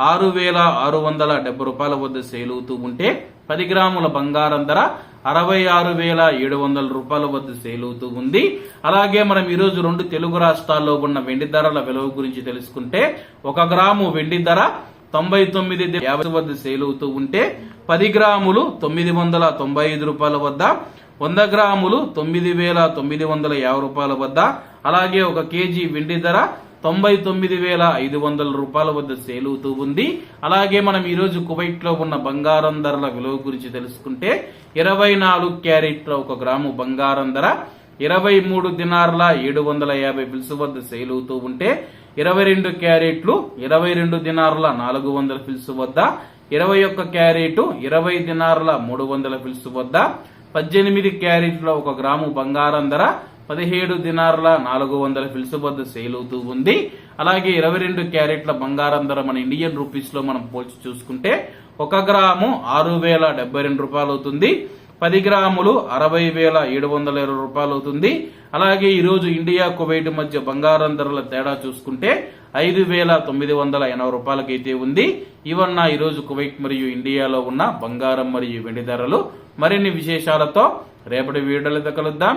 ఆరు వేల ఆరు వందల డెబ్బై రూపాయల వద్ద సేల్ అవుతూ ఉంటే పది గ్రాముల బంగారం ధర అరవై ఆరు వేల ఏడు వందల రూపాయల వద్ద సేల్ అవుతూ ఉంది. అలాగే మనం ఈరోజు రెండు తెలుగు రాష్ట్రాల్లో ఉన్న వెండి ధరల విలువ గురించి తెలుసుకుంటే ఒక గ్రాము వెండి ధర తొంభై తొమ్మిది యాభై వద్ద సేల్ అవుతూ ఉంటే పది గ్రాములు తొమ్మిది వందల తొంభై ఐదు రూపాయల వద్ద వంద గ్రాములు తొమ్మిది వేల తొమ్మిది వందల యాభై రూపాయల వద్ద అలాగే ఒక కేజీ వెండి ధర తొంభై తొమ్మిది వేల ఐదు వందల రూపాయల వద్ద సేల్ అవుతూ ఉంది. అలాగే మనం ఈరోజు కువైట్లో ఉన్న బంగారం ధరల విలువ గురించి తెలుసుకుంటే ఇరవై నాలుగు క్యారెట్ల ఒక గ్రాము బంగారం ధర ఇరవై మూడు దినార్ల ఏడు వందల యాభై ఫిల్స్ వద్ద సేల్ అవుతూ ఉంటే ఇరవై రెండు క్యారెట్లు ఇరవై రెండు దినార్ల నాలుగు వందల ఫిల్స్ వద్ద ఇరవై ఒక్క క్యారెట్ ఇరవై దినార్ల మూడు వందల ఫిల్స్ వద్ద పద్దెనిమిది క్యారెట్ల ఒక గ్రాము బంగారం ధర పదిహేడు దినార్ల నాలుగు వందల ఫిల్స్ వద్ద సేల్ అవుతూ ఉంది. అలాగే ఇరవై రెండు క్యారెట్ల బంగారం ధర మన ఇండియన్ రూపీస్లో మనం పోల్చి చూసుకుంటే ఒక గ్రాము ఆరు వేల డెబ్బై రెండు రూపాయలు అవుతుంది పది గ్రాములు అరవై వేల ఏడు వందల ఇరవై రూపాయలు అవుతుంది అలాగే ఈరోజు ఇండియా కువైట్ మధ్య బంగారం ధరల తేడా చూసుకుంటే ఐదు వేల తొమ్మిది వందల ఎనభై రూపాయలకైతే ఉంది. ఇవన్న ఈరోజు కువైట్ మరియు ఇండియాలో ఉన్న బంగారం మరియు వెండి ధరలు. మరిన్ని విశేషాలతో రేపటి వీడియోలతో కలుద్దాం.